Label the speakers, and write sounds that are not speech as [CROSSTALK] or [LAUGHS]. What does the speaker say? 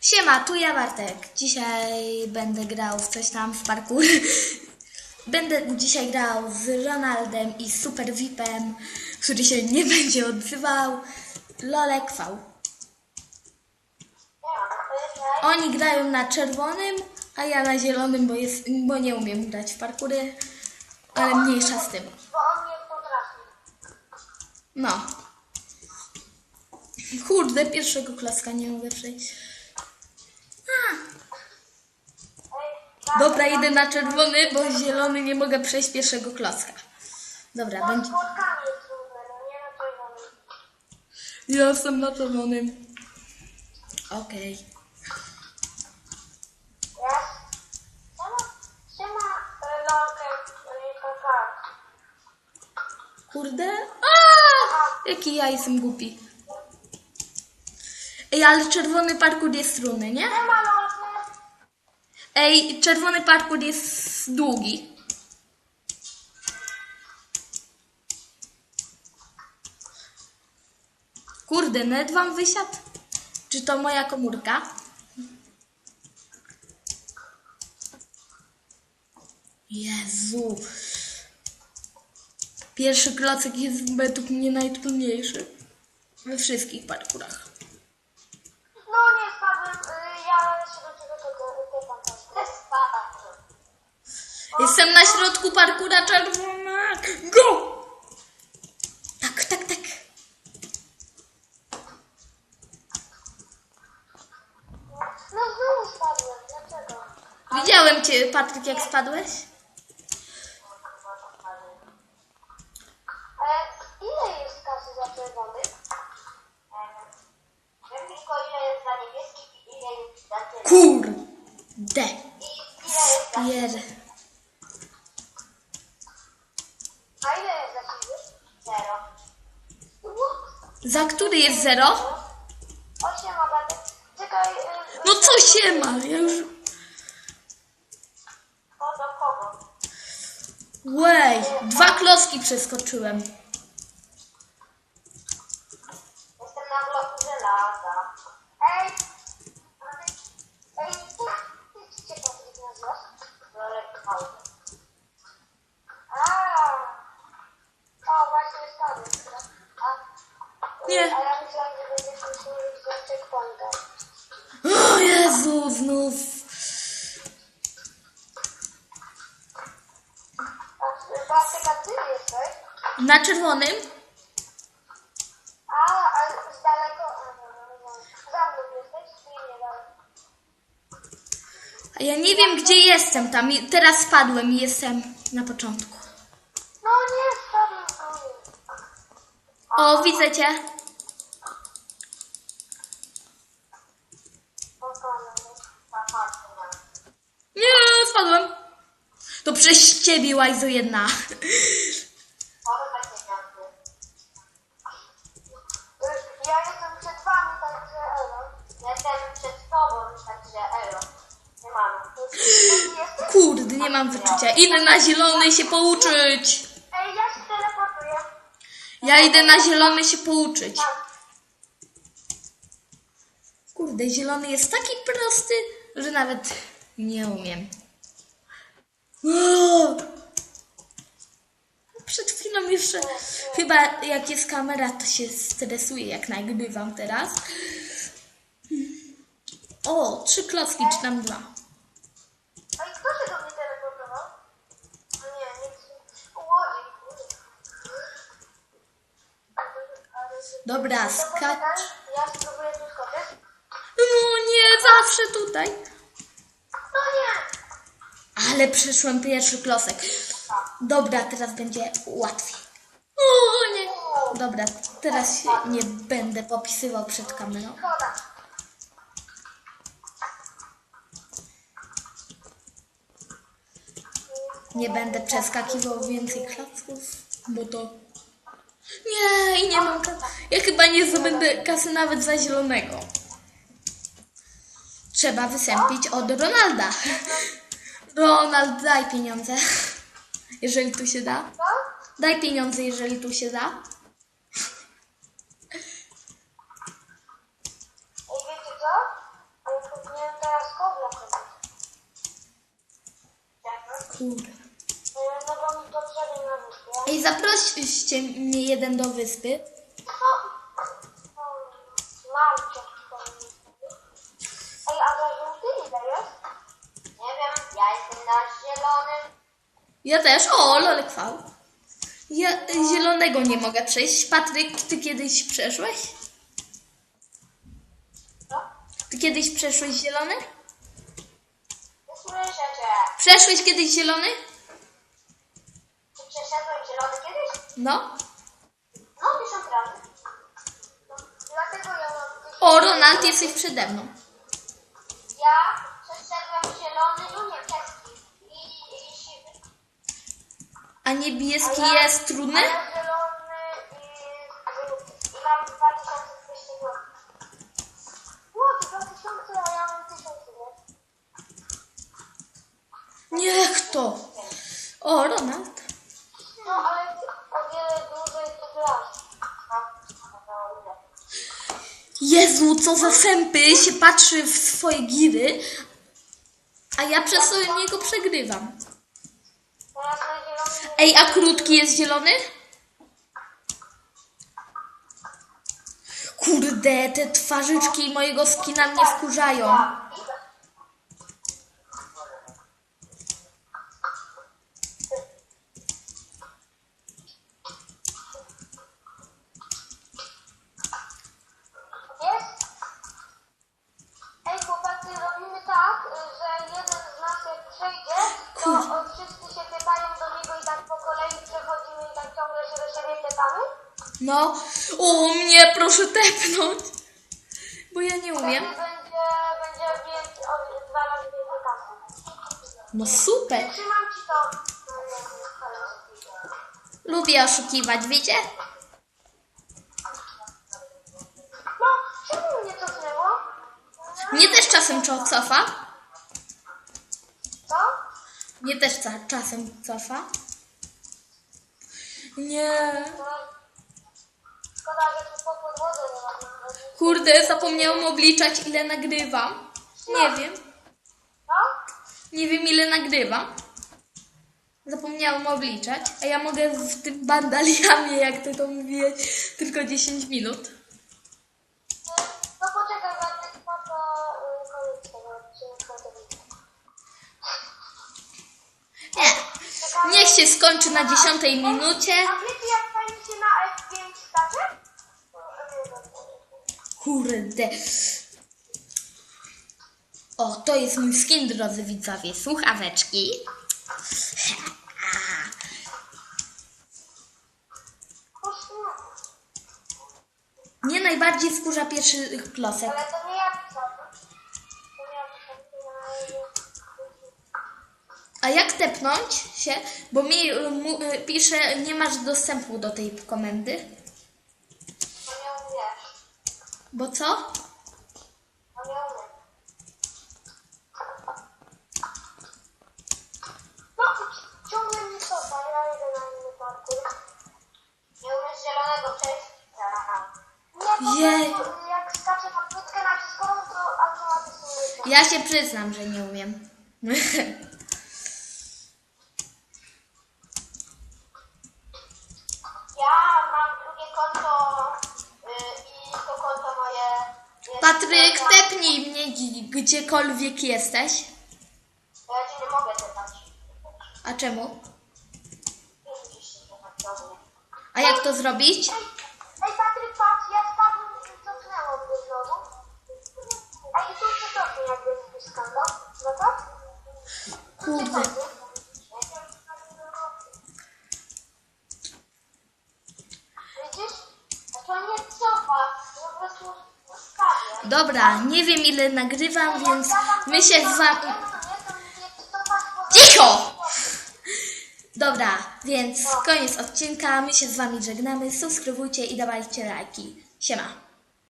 Speaker 1: Siema, tu ja Bartek. Dzisiaj będę grał w coś tam w parkour. [LAUGHS] Będę dzisiaj grał z Ronaldem i Super VIPem, który się nie [LAUGHS] będzie odzywał. Lolek V. Oni grają na czerwonym, a ja na zielonym, bo, jest, bo nie umiem grać w parkury, ale mniejsza z tym.
Speaker 2: On.
Speaker 1: No. Kurde, pierwszego klaska nie mogę przejść. Dobra, idę na czerwony, bo zielony nie mogę przejść pierwszego klocka. Dobra,
Speaker 2: pod
Speaker 1: będzie.
Speaker 2: no nie na czerwonym.
Speaker 1: Ja jestem na czerwonym. Okej.
Speaker 2: Kaka.
Speaker 1: Kurde. A! Jaki ja jestem głupi. Ej, ale czerwony parkour jest trudny, nie? Ej, czerwony parkour jest długi. Kurde, net wam wysiadł? Czy to moja komórka? Jezu. Pierwszy klocek jest według mnie najtrudniejszy. We wszystkich parkurach.
Speaker 2: No nie spadłem, e, ja się do ciebie tego tepam też. Też spadłem.
Speaker 1: Jestem na środku parkura czerwona. Go! Tak, tak, tak.
Speaker 2: No znowu spadłem, dlaczego?
Speaker 1: Widziałem cię, Patryk, jak spadłeś.
Speaker 2: E, ile jest kasy za czerwony? Wiem tylko ile jest za niebieski i ile jest za czerwony.
Speaker 1: Kurde.
Speaker 2: I ile jest za
Speaker 1: Pier...
Speaker 2: A ile jest za siwy? Zero.
Speaker 1: Za który jest zero?
Speaker 2: Osiem obatek. Czekaj. y,
Speaker 1: No co się ma? Ja już...
Speaker 2: To do kogo?
Speaker 1: Łej, dwa klocki przeskoczyłem.
Speaker 2: Jestem na bloku żelaza. Ej! Ej, ty cię Patryk nazywasz? Lolek Paul. A. O, właśnie spadłem. A,
Speaker 1: Nie.
Speaker 2: A ja myślałam, że będziesz mi służyć za checkpointa.
Speaker 1: O Jezu, znów.
Speaker 2: A, Bartek, a ty jesteś?
Speaker 1: Na czerwonym?
Speaker 2: A, ale z daleko. A, no, no, no. Za mną jesteś, nie daleko?
Speaker 1: A ja nie wiem, gdzie jestem tam. I Teraz spadłem i jestem na początku.
Speaker 2: No nie, spadłem.
Speaker 1: O, widzę cię. Nie, spadłem. To przez ciebie, łajzo jedna.
Speaker 2: Ja jestem przed wami, także elo. Jestem przed tobą, także elo. Nie mam. Jesteś?
Speaker 1: Kurde, nie mam wyczucia. Idę na zielony się pouczyć.
Speaker 2: Ej, ja się teleportuję.
Speaker 1: Ja idę na zielony się pouczyć. Kurde, zielony jest taki prosty, że nawet nie umiem. [GASPS] Przed chwilą jeszcze, chyba jak jest kamera, to się stresuję, jak nagrywam teraz. O, trzy klocki, czy tam dwa.
Speaker 2: Ej, kto się do mnie teleportował? No nie, nie się-
Speaker 1: Dobra,
Speaker 2: To
Speaker 1: skacz.
Speaker 2: Ja spróbuję tu skoczyć.
Speaker 1: No nie, zawsze tutaj. Ale przeszłem pierwszy klosek. Dobra, teraz będzie łatwiej. O nie. Dobra, teraz się nie będę popisywał przed kamerą. Nie będę przeskakiwał więcej klocków, bo to... Nie, i nie mam kasy. Ja chyba nie zdobędę kasy nawet za zielonego. Trzeba wysępić od Ronalda. Ronald, daj pieniądze. [LAUGHS] Jeżeli tu się da. Daj pieniądze, jeżeli tu się da.
Speaker 2: Ej, wiecie co? Ale powinienem teraz kobla kupić.
Speaker 1: Tak, Kurde.
Speaker 2: no. No, bo mi na wyspie.
Speaker 1: Ej, zaproście mnie jeden do wyspy.
Speaker 2: Na zielonym.
Speaker 1: Ja też. O, lolek V. Ja zielonego nie mogę przejść. Patryk, ty kiedyś przeszłeś? Ty kiedyś przeszłeś zielony?
Speaker 2: Nie słyszę cię.
Speaker 1: Przeszłeś kiedyś zielony?
Speaker 2: Czy przeszedłem zielony kiedyś?
Speaker 1: No.
Speaker 2: No, tysiąc razy. No, dlatego ja mam
Speaker 1: O, Ronald, jesteś przede mną.
Speaker 2: Ja przeszedłem zielony i niebieski. I, i siwy.
Speaker 1: A niebieski
Speaker 2: A ja-
Speaker 1: jest trudny?
Speaker 2: A ja zielony i, i mam 2200 zł. No, 2000, a ja mam 1000, nie?
Speaker 1: Niech to. O, Ronald.
Speaker 2: No, ale o wiele dłużej to grasz.
Speaker 1: Jezu, co za sępy się patrzy w swoje giry, a ja przez niego przegrywam. Ej, a krótki jest zielony? Kurde, te twarzyczki mojego skina mnie wkurzają. No, o mnie proszę tepnąć, bo ja nie umiem.
Speaker 2: Będzie, będzie więcej, o, dwa razy więcej kasy.
Speaker 1: No super,
Speaker 2: Trzymam ci to.
Speaker 1: lubię oszukiwać, wiecie?
Speaker 2: No, czemu mnie cofnęło?
Speaker 1: Mnie też czasem co- cofa.
Speaker 2: Co?
Speaker 1: Mnie też ca- czasem cofa. Nie.
Speaker 2: No, Szkoda, że tu po podłodze nie ma.
Speaker 1: Kurde, zapomniałam obliczać ile nagrywam. Nie wiem.
Speaker 2: No?
Speaker 1: Nie wiem ile nagrywam. Zapomniałam obliczać. A ja mogę w tym bandaliamie, jak ty to mówiłeś, tylko 10 minut.
Speaker 2: No poczekaj, Bartek, po to y, koniec tego odcinka.
Speaker 1: Nie. Niech się skończy na 10 minucie.
Speaker 2: A wiecie fajnie się na F5 skacze?
Speaker 1: Kurde. O, to jest mój skin, drodzy widzowie. Słuchaweczki. Mnie najbardziej wkurza pierwszy klosek.
Speaker 2: Ale to nie ja nie.
Speaker 1: A jak tepnąć się? Bo mi mu, y, pisze, nie masz dostępu do tej komendy.
Speaker 2: To nie umiesz.
Speaker 1: Bo co?
Speaker 2: To nie umiem. No, ciągle mnie cofa, ja idę na inny parkour. Nie umiesz zielonego przejść? Nie,
Speaker 1: Jej.
Speaker 2: po prostu jak skaczę na krótkę naciskową, to automatycznie nie
Speaker 1: Ja się przyznam, że nie umiem. [LAUGHS] gdziekolwiek jesteś.
Speaker 2: Ja ci nie mogę tepać.
Speaker 1: A czemu? A jak to zrobić?
Speaker 2: Ej, ej Patryk, patrz, ja spadłem i cofnęło mnie znowu. Ej, tu się cofnie jakby jakiś skandal. Zobacz.
Speaker 1: Kurde.
Speaker 2: Widzisz? A to nie cofa, to po prostu skarbie.
Speaker 1: Dobra, nie wiem ile nagrywam, więc my się z wami... Cicho! Dobra, więc koniec odcinka. My się z wami żegnamy. Subskrybujcie i dawajcie lajki. Siema.